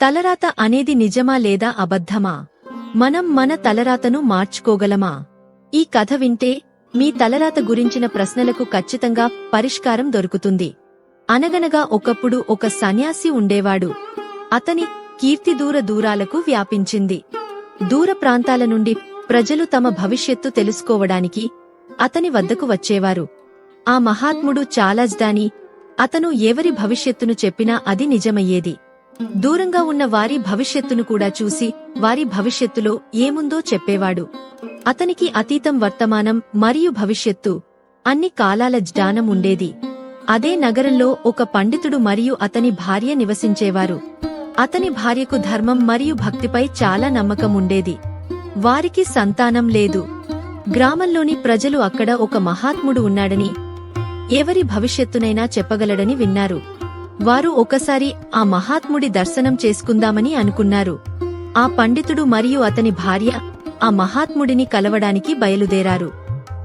తలరాత అనేది నిజమా లేదా అబద్ధమా? మనం మన తలరాతను మార్చుకోగలమా? ఈ కథ వింటే మీ తలరాత గురించిన ప్రశ్నలకు ఖచ్చితంగా పరిష్కారం దొరుకుతుంది. అనగనగా ఒకప్పుడు ఒక సన్యాసి ఉండేవాడు. అతని కీర్తి దూర దూరాలకు వ్యాపించింది. దూర ప్రాంతాల నుండి ప్రజలు తమ భవిష్యత్తు తెలుసుకోవడానికి అతని వద్దకు వచ్చేవారు. ఆ మహాత్ముడు చాలాజ్దాని అతను ఎవరి భవిష్యత్తును చెప్పినా అది నిజమయ్యేది. దూరంగా ఉన్న వారి భవిష్యత్తును కూడా చూసి వారి భవిష్యత్తులో ఏముందో చెప్పేవాడు. అతనికి అతీతం వర్తమానం మరియు భవిష్యత్తు అన్ని కాలాల జ్ఞానం ఉండేది. అదే నగరంలో ఒక పండితుడు మరియు అతని భార్య నివసించేవారు. అతని భార్యకు ధర్మం మరియు భక్తిపై చాలా నమ్మకం ఉండేది. వారికి సంతానం లేదు. గ్రామంలోని ప్రజలు అక్కడ ఒక మహాత్ముడు ఉన్నాడని ఎవరి భవిష్యత్తునైనా చెప్పగలడని విన్నారు. వారు ఒకసారి ఆ మహాత్ముడి దర్శనం చేసుకుందామని అనుకున్నారు. ఆ పండితుడు మరియు అతని భార్య ఆ మహాత్ముడిని కలవడానికి బయలుదేరారు.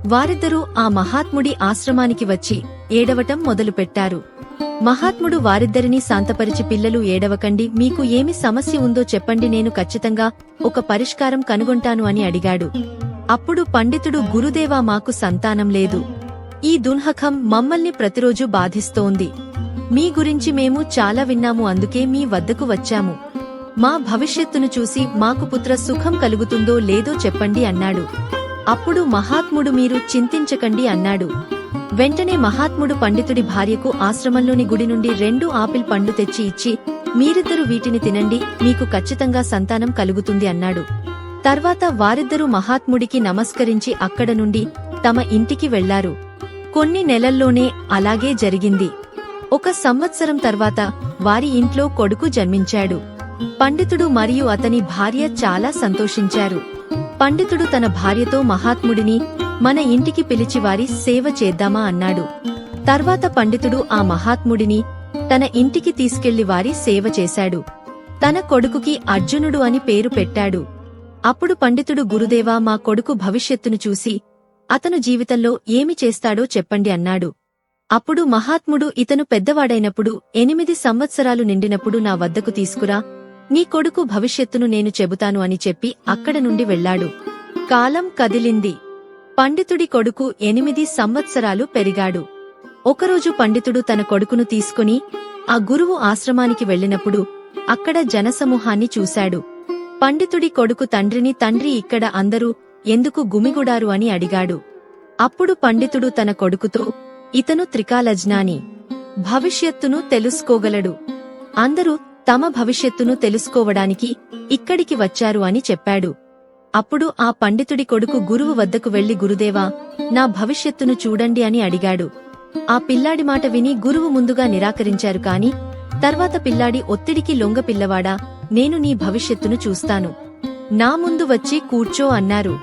వారిద్దరూ ఆ మహాత్ముడి ఆశ్రమానికి వచ్చి ఏడవటం మొదలుపెట్టారు. మహాత్ముడు వారిద్దరినీ శాంతపరిచి పిల్లలు ఏడవకండి. మీకు ఏమి సమస్య ఉందో చెప్పండి. నేను ఖచ్చితంగా ఒక పరిష్కారం కనుగొంటాను అని అడిగాడు. అప్పుడు పండితుడు గురుదేవా మాకు సంతానం లేదు. ఈ దున్హకం మమ్మల్ని ప్రతిరోజు బాధిస్తోంది. మీ గురించి మేము చాలా విన్నాము అందుకే మీ వద్దకు వచ్చాము. మా భవిష్యత్తును చూసి మాకు పుత్ర సుఖం కలుగుతుందో లేదో చెప్పండి అన్నాడు. అప్పుడు మహాత్ముడు మీరు చింతించకండి అన్నాడు. వెంటనే మహాత్ముడు పండితుడి భార్యకు ఆశ్రమంలోని గుడి నుండి రెండు ఆపిల్ పండు తెచ్చి ఇచ్చి మీరిద్దరూ వీటిని తినండి మీకు ఖచ్చితంగా సంతానం కలుగుతుంది అన్నాడు. తర్వాత వారిద్దరూ మహాత్ముడికి నమస్కరించి అక్కడ నుండి తమ ఇంటికి వెళ్ళారు. కొన్ని నెలల్లోనే అలాగే జరిగింది. ఒక సంవత్సరం తర్వాత వారి ఇంట్లో కొడుకు జన్మించాడు. పండితుడు మరియు అతని భార్య చాలా సంతోషించారు. పండితుడు తన భార్యతో మహాత్ముడిని మన ఇంటికి పిలిచి వారి సేవ చేద్దామా? అన్నాడు. తర్వాత పండితుడు ఆ మహాత్ముడిని తన ఇంటికి తీసుకెళ్ళి వారి సేవ చేశాడు. తన కొడుకుకి అర్జునుడు అని పేరు పెట్టాడు. అప్పుడు పండితుడు గురుదేవా మా కొడుకు భవిష్యత్తును చూసి అతను జీవితంలో ఏమి చేస్తాడో చెప్పండి అన్నాడు. అప్పుడు మహాత్ముడు ఇతను పెద్దవాడైనప్పుడు ఎనిమిది సంవత్సరాలు నిండినప్పుడు నా వద్దకు తీసుకురా. నీ కొడుకు భవిష్యత్తును నేను చెబుతాను అని చెప్పి అక్కడ నుండి వెళ్ళాడు కాలం కదిలింది. పండితుడి కొడుకు ఎనిమిది సంవత్సరాలు పెరిగాడు. ఒకరోజు పండితుడు తన కొడుకును తీసుకుని ఆ గురువు ఆశ్రమానికి వెళ్ళినప్పుడు అక్కడ జనసమూహాన్ని చూశాడు. పండితుడి కొడుకు తండ్రిని తండ్రి ఇక్కడ అందరూ ఎందుకు గుమిగుడారు? అని అడిగాడు. అప్పుడు పండితుడు తన కొడుకుతో ఇతను త్రికాలజ్ఞాని. భవిష్యత్తును తెలుసుకోగలడు. అందరూ తమ భవిష్యత్తును తెలుసుకోవడానికి ఇక్కడికి వచ్చారు అని చెప్పాడు. అప్పుడు ఆ పండితుడి కొడుకు గురువు వద్దకు వెళ్ళి గురుదేవా నా భవిష్యత్తును చూడండి అని అడిగాడు. ఆ పిల్లాడి మాట విని గురువు ముందుగా నిరాకరించారు కాని తర్వాత పిల్లాడి ఒత్తిడికి లొంగ పిల్లవాడా నేను నీ భవిష్యత్తును చూస్తాను. నా ముందు వచ్చి కూర్చో అన్నారు.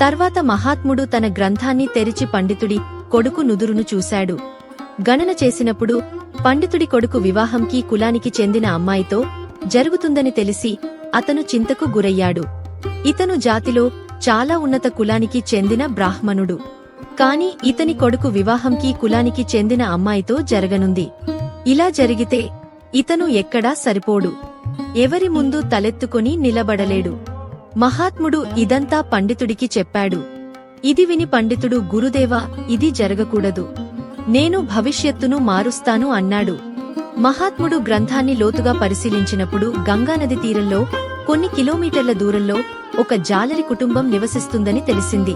తర్వాత మహాత్ముడు తన గ్రంథాన్ని తెరిచి పండితుడి కొడుకు నుదురును చూశాడు. గణన చేసినప్పుడు పండితుడి కొడుకు వివాహంకి కులానికి చెందిన అమ్మాయితో జరుగుతుందని తెలిసి అతను చింతకు గురయ్యాడు. ఇతను జాతిలో చాలా ఉన్నత కులానికి చెందిన బ్రాహ్మణుడు. కాని ఇతని కొడుకు వివాహంకి కులానికి చెందిన అమ్మాయితో జరగనుంది. ఇలా జరిగితే ఇతను ఎక్కడా సరిపోడు. ఎవరి ముందు తలెత్తుకుని నిలబడలేడు. మహాత్ముడు ఇదంతా పండితుడికి చెప్పాడు. ఇది విని పండితుడు గురుదేవా ఇది జరగకూడదు. నేను భవిష్యత్తును మారుస్తాను అన్నాడు. మహాత్ముడు గ్రంథాన్ని లోతుగా పరిశీలించినప్పుడు గంగానది తీరంలో కొన్ని కిలోమీటర్ల దూరంలో ఒక జాలరి కుటుంబం నివసిస్తుందని తెలిసింది.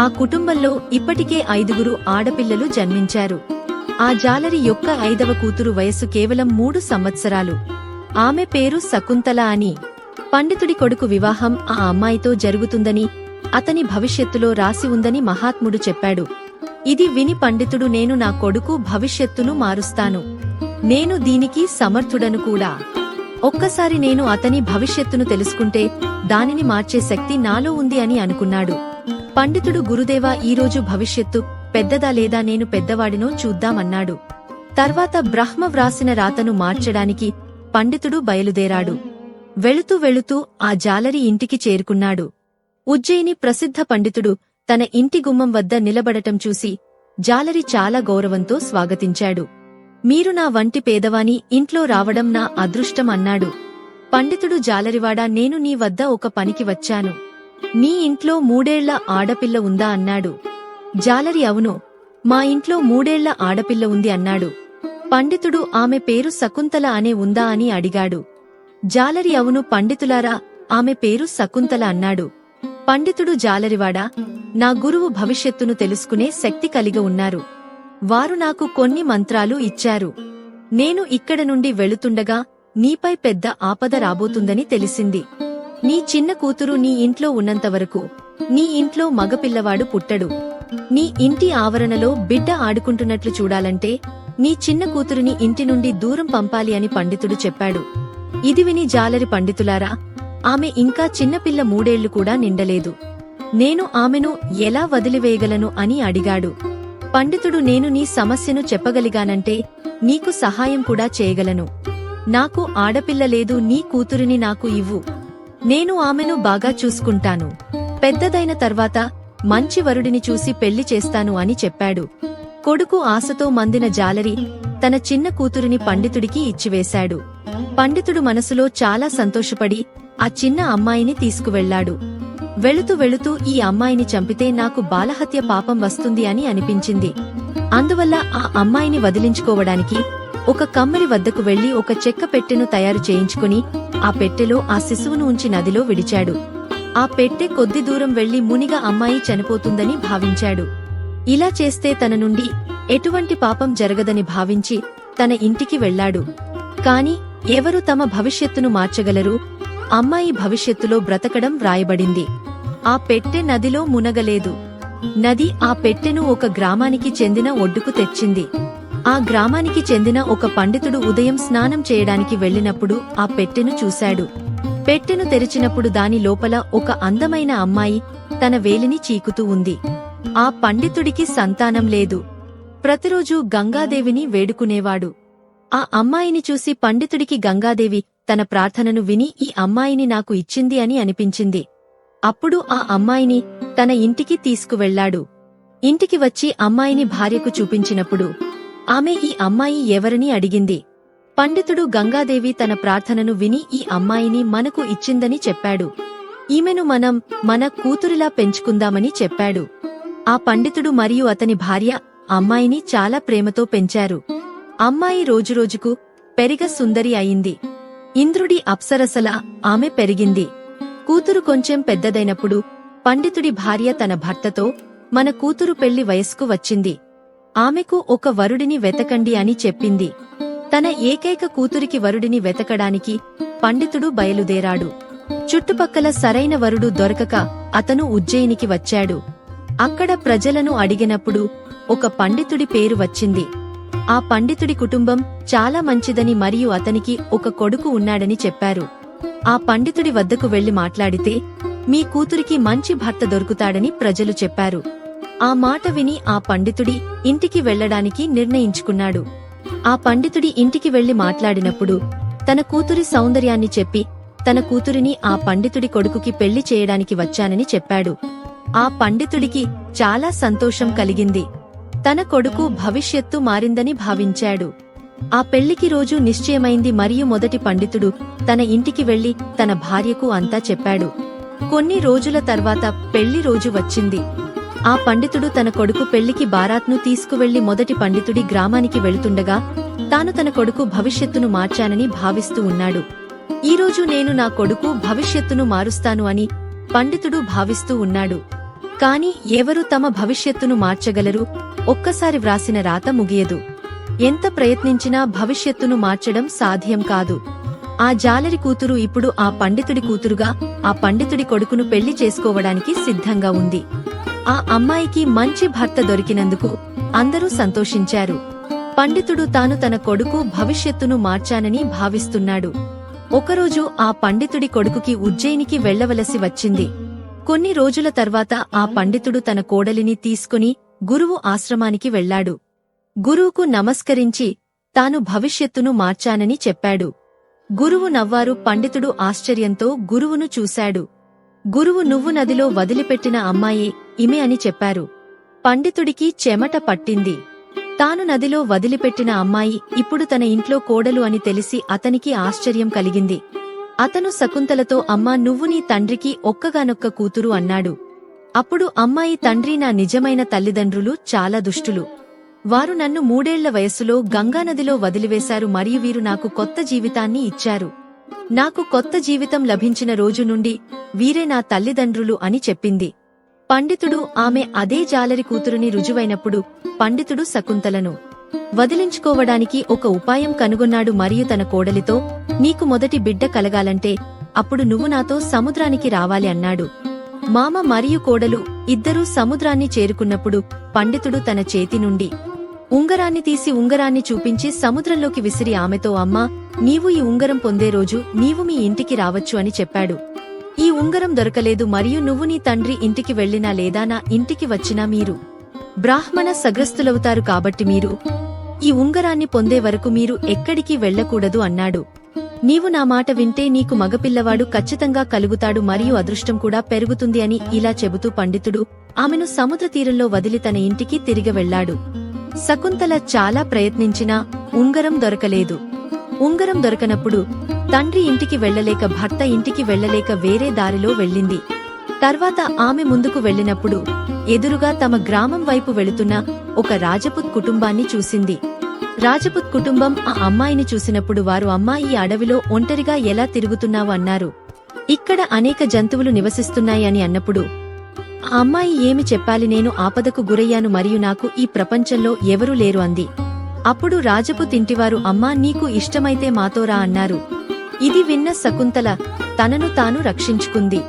ఆ కుటుంబంలో ఇప్పటికే ఐదుగురు ఆడపిల్లలు జన్మించారు. ఆ జాలరి యొక్క ఐదవ కూతురు వయస్సు కేవలం మూడు సంవత్సరాలు. ఆమె పేరు శకుంతల అని. పండితుడి కొడుకు వివాహం ఆ అమ్మాయితో జరుగుతుందని అతని భవిష్యత్తులో రాసి ఉందని మహాత్ముడు చెప్పాడు. ఇది విని పండితుడు నేను నా కొడుకు భవిష్యత్తును మారుస్తాను. నేను దీనికి సమర్థుడను కూడా. ఒక్కసారి నేను అతని భవిష్యత్తును తెలుసుకుంటే దానిని మార్చే శక్తి నాలో ఉంది అని అనుకున్నాడు. పండితుడు గురుదేవా ఈరోజు భవిష్యత్తు పెద్దదా లేదా నేను పెద్దవాడినో చూద్దామన్నాడు. తర్వాత బ్రహ్మ వ్రాసిన రాతను మార్చడానికి పండితుడు బయలుదేరాడు. వెళుతూ వెళుతూ ఆ జాలరి ఇంటికి చేరుకున్నాడు. ఉజ్జయిని ప్రసిద్ధ పండితుడు తన ఇంటి గుమ్మం వద్ద నిలబడటం చూసి జాలరి చాలా గౌరవంతో స్వాగతించాడు. మీరు నా వంటి పేదవాని ఇంట్లో రావడం నా అదృష్టం అన్నాడు. పండితుడు జాలరివాడా నేను నీ వద్ద ఒక పనికి వచ్చాను. నీ ఇంట్లో మూడేళ్ళ ఆడపిల్ల ఉందా అన్నాడు. జాలరి అవును మా ఇంట్లో మూడేళ్ళ ఆడపిల్ల ఉంది అన్నాడు. పండితుడు ఆమె పేరు శకుంతల అనే ఉందా అని అడిగాడు. జాలరి అవును పండితులారా ఆమె పేరు శకుంతల అన్నాడు. పండితుడు జాలరివాడా? నా గురువు భవిష్యత్తును తెలుసుకునే శక్తి కలిగి ఉన్నారు. వారు నాకు కొన్ని మంత్రాలు ఇచ్చారు. నేను ఇక్కడ నుండి వెళుతుండగా నీపై పెద్ద ఆపద రాబోతుందని తెలిసింది. నీ చిన్న కూతురు నీ ఇంట్లో ఉన్నంతవరకు నీ ఇంట్లో మగపిల్లవాడు పుట్టడు. నీ ఇంటి ఆవరణలో బిడ్డ ఆడుకుంటున్నట్లు చూడాలంటే నీ చిన్న కూతురుని ఇంటి నుండి దూరం పంపాలి అని పండితుడు చెప్పాడు. ఇది విని జాలరి పండితులారా ఆమె ఇంకా చిన్నపిల్ల మూడేళ్ళు కూడా నిండలేదు. నేను ఆమెను ఎలా వదిలివేయగలను అని అడిగాడు. పండితుడు నేను నీ సమస్యను చెప్పగలిగానంటే నీకు సహాయం కూడా చేయగలను. నాకు ఆడపిల్ల లేదు నీ కూతురిని నాకు ఇవ్వు. నేను ఆమెను బాగా చూసుకుంటాను. పెద్దదైన తర్వాత మంచి వరుడిని చూసి పెళ్ళి చేస్తాను అని చెప్పాడు. కొడుకు ఆశతో మందిన జాలరి తన చిన్న కూతురిని పండితుడికి ఇచ్చివేశాడు. పండితుడు మనసులో చాలా సంతోషపడి ఆ చిన్న అమ్మాయిని తీసుకువెళ్ళాడు వెళుతూ వెళుతూ ఈ అమ్మాయిని చంపితే నాకు బాలహత్య పాపం వస్తుంది అని అనిపించింది. అందువల్ల ఆ అమ్మాయిని వదిలించుకోవడానికి ఒక కమ్మరి వద్దకు వెళ్ళి ఒక చెక్క పెట్టెను తయారు చేయించుకుని ఆ పెట్టెలో ఆ శిశువును ఉంచి నదిలో విడిచాడు. ఆ పెట్టె కొద్ది దూరం వెళ్ళి మునిగా అమ్మాయి చనిపోతుందని భావించాడు. ఇలా చేస్తే తన నుండి ఎటువంటి పాపం జరగదని భావించి తన ఇంటికి వెళ్ళాడు కాని ఎవరు తమ భవిష్యత్తును మార్చగలరు? అమ్మాయి భవిష్యత్తులో బ్రతకడం వ్రాయబడింది. ఆ పెట్టె నదిలో మునగలేదు. నది ఆ పెట్టెను ఒక గ్రామానికి చెందిన ఒడ్డుకు తెచ్చింది. ఆ గ్రామానికి చెందిన ఒక పండితుడు ఉదయం స్నానం చేయడానికి వెళ్ళినప్పుడు ఆ పెట్టెను చూశాడు. పెట్టెను తెరిచినప్పుడు దాని లోపల ఒక అందమైన అమ్మాయి తన వేలిని చీకుతూ ఉంది. ఆ పండితుడికి సంతానం లేదు. ప్రతిరోజూ గంగాదేవిని వేడుకునేవాడు. ఆ అమ్మాయిని చూసి పండితుడికి గంగాదేవి తన ప్రార్థనను విని ఈ అమ్మాయిని నాకు ఇచ్చింది అని అనిపించింది. అప్పుడు ఆ అమ్మాయిని తన ఇంటికి తీసుకువెళ్ళాడు ఇంటికి వచ్చి అమ్మాయిని భార్యకు చూపించినప్పుడు ఆమె ఈ అమ్మాయి ఎవరని అడిగింది. పండితుడు గంగాదేవి తన ప్రార్థనను విని ఈ అమ్మాయిని మనకు ఇచ్చిందని చెప్పాడు. ఈమెను మనం మన కూతురిలా పెంచుకుందామని చెప్పాడు. ఆ పండితుడు మరియు అతని భార్య అమ్మాయిని చాలా ప్రేమతో పెంచారు. అమ్మాయి రోజురోజుకు పెరిగ సుందరి అయింది. ఇంద్రుడి అప్సరసల ఆమె పెరిగింది. కూతురు కొంచెం పెద్దదైనప్పుడు పండితుడి భార్య తన భర్తతో మన కూతురు పెళ్ళి వయస్కు వచ్చింది. ఆమెకు ఒక వరుడిని వెతకండి అని చెప్పింది. తన ఏకైక కూతురికి వరుడిని వెతకడానికి పండితుడు బయలుదేరాడు. చుట్టుపక్కల సరైన వరుడు దొరకక అతను ఉజ్జయినికి వచ్చాడు. అక్కడ ప్రజలను అడిగినప్పుడు ఒక పండితుడి పేరు వచ్చింది. ఆ పండితుడి కుటుంబం చాలా మంచిదని మరియు అతనికి ఒక కొడుకు ఉన్నాడని చెప్పారు. ఆ పండితుడి వద్దకు వెళ్ళి మాట్లాడితే మీ కూతురికి మంచి భర్త దొరుకుతాడని ప్రజలు చెప్పారు. ఆ మాట విని ఆ పండితుడి ఇంటికి వెళ్ళడానికి నిర్ణయించుకున్నాడు. ఆ పండితుడి ఇంటికి వెళ్ళి మాట్లాడినప్పుడు తన కూతురి సౌందర్యాన్ని చెప్పి తన కూతురిని ఆ పండితుడి కొడుకుకి పెళ్ళి చేయడానికి వచ్చానని చెప్పాడు. ఆ పండితుడికి చాలా సంతోషం కలిగింది. తన కొడుకు భవిష్యత్తు మారిందని భావించాడు. ఆ పెళ్ళికి రోజు నిశ్చయమైంది మరియు మొదటి పండితుడు తన ఇంటికి వెళ్ళి తన భార్యకు అంతా చెప్పాడు. కొన్ని రోజుల తర్వాత పెళ్ళి రోజు వచ్చింది. ఆ పండితుడు తన కొడుకు పెళ్ళికి బారాత్ను తీసుకువెళ్ళి మొదటి పండితుడి గ్రామానికి వెళుతుండగా తాను తన కొడుకు భవిష్యత్తును మార్చానని భావిస్తూ ఉన్నాడు. ఈరోజు నేను నా కొడుకు భవిష్యత్తును మారుస్తాను అని పండితుడు భావిస్తూ ఉన్నాడు. కాని ఎవరు తమ భవిష్యత్తును మార్చగలరు? ఒక్కసారి వ్రాసిన రాత ముగియదు. ఎంత ప్రయత్నించినా భవిష్యత్తును మార్చడం సాధ్యం కాదు. ఆ జాలరి కూతురు ఇప్పుడు ఆ పండితుడి కూతురుగా ఆ పండితుడి కొడుకును పెళ్ళి చేసుకోవడానికి సిద్ధంగా ఉంది. ఆ అమ్మాయికి మంచి భర్త దొరికినందుకు అందరూ సంతోషించారు. పండితుడు తాను తన కొడుకు భవిష్యత్తును మార్చానని భావిస్తున్నాడు. ఒకరోజు ఆ పండితుడి కొడుకుకి ఉజ్జయినికి వెళ్ళవలసి వచ్చింది. కొన్ని రోజుల తర్వాత ఆ పండితుడు తన కోడలిని తీసుకుని గురువు ఆశ్రమానికి వెళ్ళాడు గురువుకు నమస్కరించి తాను భవిష్యత్తును మార్చానని చెప్పాడు. గురువు నవ్వారు పండితుడు ఆశ్చర్యంతో గురువును చూశాడు. గురువు నువ్వు నదిలో వదిలిపెట్టిన అమ్మాయి ఇమే అని చెప్పారు. పండితుడికి చెమట పట్టింది. తాను నదిలో వదిలిపెట్టిన అమ్మాయి ఇప్పుడు తన ఇంట్లో కోడలు అని తెలిసి అతనికి ఆశ్చర్యం కలిగింది. అతను శకుంతలతో అమ్మా నువ్వు నీ తండ్రికి ఒక్కగానొక్క కూతురు అన్నాడు. అప్పుడు అమ్మాయి తండ్రి నా నిజమైన తల్లిదండ్రులు చాలా దుష్టులు. వారు నన్ను మూడేళ్ళ వయస్సులో గంగానదిలో వదిలివేశారు మరియు వీరు నాకు కొత్త జీవితాన్ని ఇచ్చారు. నాకు కొత్త జీవితం లభించిన రోజు నుండి వీరే నా తల్లిదండ్రులు అని చెప్పింది. పండితుడు ఆమె అదే జాలరి కూతురుని రుజువైనప్పుడు పండితుడు శకుంతలను. వదిలించుకోవడానికి ఒక ఉపాయం కనుగొన్నాడు మరియు తన కోడలితో నీకు మొదటి బిడ్డ కలగాలంటే అప్పుడు నువ్వు నాతో సముద్రానికి రావాలి అన్నాడు. మామ మరియు కోడలు ఇద్దరూ సముద్రాన్ని చేరుకున్నప్పుడు పండితుడు తన చేతి నుండి ఉంగరాన్ని తీసి ఉంగరాన్ని చూపించి సముద్రంలోకి విసిరి ఆమెతో అమ్మా నీవు ఈ ఉంగరం పొందే రోజు నీవు మీ ఇంటికి రావచ్చు అని చెప్పాడు. ఈ ఉంగరం దొరకలేదు మరియు నువ్వు నీ తండ్రి ఇంటికి వెళ్ళినా లేదా నా ఇంటికి వచ్చినా మీరు బ్రాహ్మణ సగ్రస్తులవుతారు కాబట్టి మీరు ఈ ఉంగరాన్ని పొందే వరకు మీరు ఎక్కడికి వెళ్ళకూడదు అన్నాడు. నీవు నా మాట వింటే నీకు మగపిల్లవాడు ఖచ్చితంగా కలుగుతాడు మరియు అదృష్టం కూడా పెరుగుతుంది అని ఇలా చెబుతూ పండితుడు ఆమెను సముద్ర తీరంలో వదిలి తన ఇంటికి తిరిగి వెళ్ళాడు శకుంతల చాలా ప్రయత్నించినా ఉంగరం దొరకలేదు. ఉంగరం దొరకనప్పుడు తండ్రి ఇంటికి వెళ్ళలేక భర్త ఇంటికి వెళ్ళలేక వేరే దారిలో వెళ్ళింది. తర్వాత ఆమె ముందుకు వెళ్ళినప్పుడు ఎదురుగా తమ గ్రామం వైపు వెళుతున్న ఒక రాజపుత్ కుటుంబాన్ని చూసింది. రాజపుత్ కుటుంబం ఆ అమ్మాయిని చూసినప్పుడు వారు అమ్మాయి ఈ అడవిలో ఒంటరిగా ఎలా తిరుగుతున్నావు అన్నారు. ఇక్కడ అనేక జంతువులు నివసిస్తున్నాయి అని అన్నప్పుడు ఆ అమ్మాయి ఏమి చెప్పాలి? నేను ఆపదకు గురయ్యాను మరియు నాకు ఈ ప్రపంచంలో ఎవరూ లేరు అంది. అప్పుడు రాజపుత్ ఇంటివారు అమ్మా నీకు ఇష్టమైతే మాతోరా అన్నారు. ఇది విన్న శకుంతల తనను తాను రక్షించుకుంది.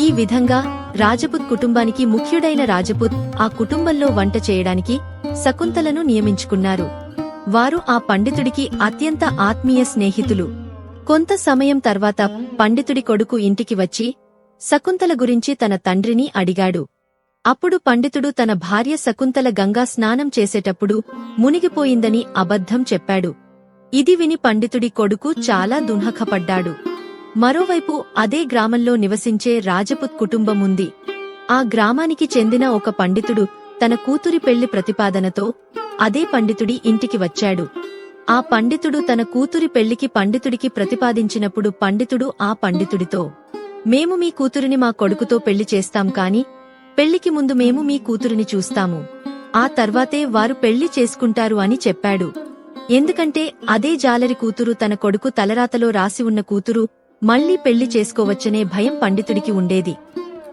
ఈ విధంగా రాజపుత్ కుటుంబానికి ముఖ్యుడైన రాజపుత్ ఆ కుటుంబంలో వంట చేయడానికి శకుంతలను నియమించుకున్నారు. వారు ఆ పండితుడికి అత్యంత ఆత్మీయ స్నేహితులు. కొంత సమయం తర్వాత పండితుడి కొడుకు ఇంటికి వచ్చి శకుంతల గురించి తన తండ్రిని అడిగాడు. అప్పుడు పండితుడు తన భార్య శకుంతల గంగా స్నానం చేసేటప్పుడు మునిగిపోయిందని అబద్ధం చెప్పాడు. ఇది విని పండితుడి కొడుకు చాలా దున్హఖపడ్డాడు మరోవైపు అదే గ్రామంలో నివసించే రాజపుత్ కుటుంబముంది. ఆ గ్రామానికి చెందిన ఒక పండితుడు తన కూతురి పెళ్ళి ప్రతిపాదనతో అదే పండితుడి ఇంటికి వచ్చాడు. ఆ పండితుడు తన కూతురి పెళ్ళికి పండితుడికి ప్రతిపాదించినప్పుడు పండితుడు ఆ పండితుడితో మేము మీ కూతురిని మా కొడుకుతో పెళ్ళి చేస్తాం కాని పెళ్ళికి ముందు మేము మీ కూతురిని చూస్తాము. ఆ తర్వాతే వారు పెళ్ళి చేసుకుంటారు అని చెప్పాడు. ఎందుకంటే అదే జాలరి కూతురు తన కొడుకు తలరాతలో రాసి ఉన్న కూతురు మళ్ళీ పెళ్ళి చేసుకోవచ్చనే భయం పండితుడికి ఉండేది.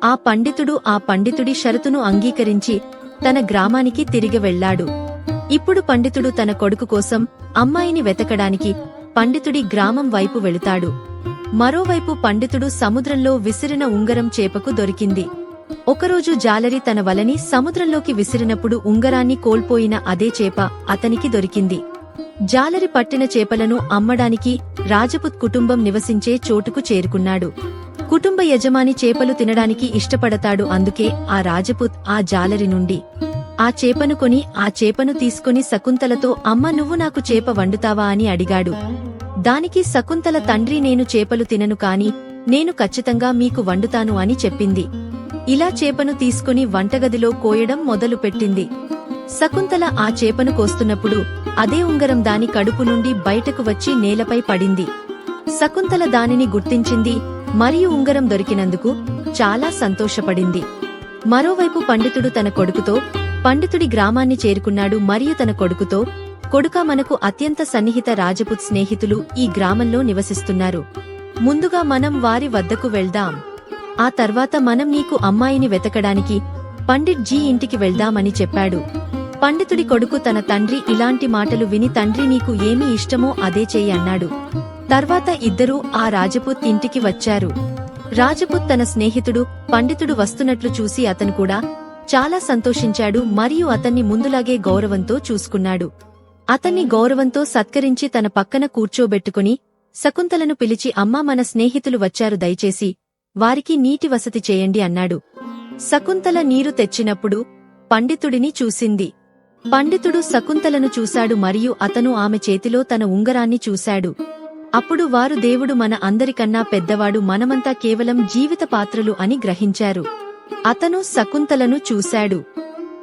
ఆ పండితుడు ఆ పండితుడి షరతును అంగీకరించి తన గ్రామానికి తిరిగి వెళ్ళాడు ఇప్పుడు పండితుడు తన కొడుకు కోసం అమ్మాయిని వెతకడానికి పండితుడి గ్రామం వైపు వెళుతాడు. మరోవైపు పండితుడు సముద్రంలో విసిరిన ఉంగరం చేపకు దొరికింది. ఒకరోజు జాలరి తన వలని సముద్రంలోకి విసిరినప్పుడు ఉంగరాన్ని కోల్పోయిన అదే చేప అతనికి దొరికింది. జాలరి పట్టిన చేపలను అమ్మడానికి రాజపుత్ కుటుంబం నివసించే చోటుకు చేరుకున్నాడు. కుటుంబ యజమాని చేపలు తినడానికి ఇష్టపడతాడు అందుకే ఆ రాజపుత్ ఆ జాలరి నుండి ఆ చేపను కొని ఆ చేపను తీసుకుని శకుంతలతో అమ్మ నువ్వు నాకు చేప వండుతావా? అని అడిగాడు. దానికి శకుంతల తండ్రి నేను చేపలు తినను కాని నేను ఖచ్చితంగా మీకు వండుతాను అని చెప్పింది. ఇలా చేపను తీసుకుని వంటగదిలో కోయడం మొదలుపెట్టింది శకుంతల ఆ చేపను కోస్తున్నప్పుడు అదే ఉంగరం దాని కడుపు నుండి బయటకు వచ్చి నేలపై పడింది. శకుంతల దానిని గుర్తించింది. మరియు ఉంగరం దొరికినందుకు చాలా సంతోషపడింది. మరోవైపు పండితుడు తన కొడుకుతో పండితుడి గ్రామాన్ని చేరుకున్నాడు మరియు తన కొడుకుతో. కొడుక మనకు అత్యంత సన్నిహిత రాజపుత్ స్నేహితులు ఈ గ్రామంలో నివసిస్తున్నారు. ముందుగా మనం వారి వద్దకు వెళ్దాం. ఆ తర్వాత మనం నీకు అమ్మాయిని వెతకడానికి పండిట్ జీ ఇంటికి వెళ్దామని చెప్పాడు. పండితుడి కొడుకు తన తండ్రి ఇలాంటి మాటలు విని తండ్రి నీకు ఏమి ఇష్టమో అదే చేయి అన్నాడు. తర్వాత ఇద్దరూ ఆ రాజపుత్ ఇంటికి వచ్చారు. రాజపుత్ తన స్నేహితుడు పండితుడు వస్తున్నట్లు చూసి అతను కూడా చాలా సంతోషించాడు మరియు అతన్ని ముందులాగే గౌరవంతో చూసుకున్నాడు. అతన్ని గౌరవంతో సత్కరించి తన పక్కన కూర్చోబెట్టుకుని శకుంతలను పిలిచి అమ్మా మన స్నేహితులు వచ్చారు దయచేసి వారికి నీటి వసతి చేయండి అన్నాడు. శకుంతల నీరు తెచ్చినప్పుడు పండితుడిని చూసింది. పండితుడు శకుంతలను చూశాడు మరియు అతను ఆమె చేతిలో తన ఉంగరాన్ని చూశాడు. అప్పుడు వారు దేవుడు మన అందరికన్నా పెద్దవాడు మనమంతా కేవలం జీవిత పాత్రలు అని గ్రహించారు. అతను శకుంతలను చూశాడు.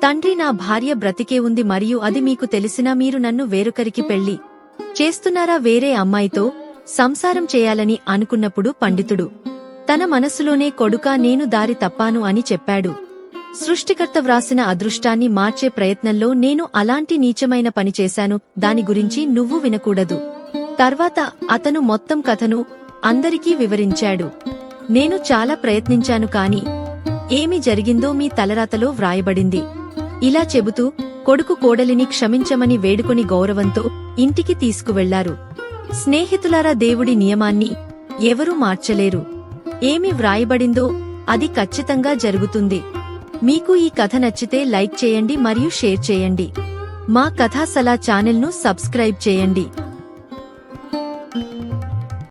తండ్రి నా భార్య బ్రతికే ఉంది మరియు అది మీకు తెలిసినా మీరు నన్ను వేరొకరికి పెళ్ళి చేస్తున్నారా వేరే అమ్మాయితో సంసారం చేయాలని అనుకున్నప్పుడు పండితుడు తన మనసులోనే కొడుకా నేను దారి తప్పాను అని చెప్పాడు. సృష్టికర్త వ్రాసిన అదృష్టాన్ని మార్చే ప్రయత్నంలో నేను అలాంటి నీచమైన పని చేశాను దాని గురించి నువ్వు వినకూడదు. తర్వాత అతను మొత్తం కథను అందరికీ వివరించాడు. నేను చాలా ప్రయత్నించాను కాని ఏమి జరిగిందో మీ తలరాతలో వ్రాయబడింది. ఇలా చెబుతూ కొడుకు కోడలిని క్షమించమని వేడుకొని గౌరవంతో ఇంటికి తీసుకువెళ్ళారు. స్నేహితులారా దేవుడి నియమాన్ని ఎవరూ మార్చలేరు. ఏమి వ్రాయబడిందో అది ఖచ్చితంగా జరుగుతుంది. మీకు ఈ కథ నచ్చితే లైక్ చేయండి మరియు షేర్ చేయండి. మా కథాసలా ఛానల్ను సబ్స్క్రైబ్ చేయండి.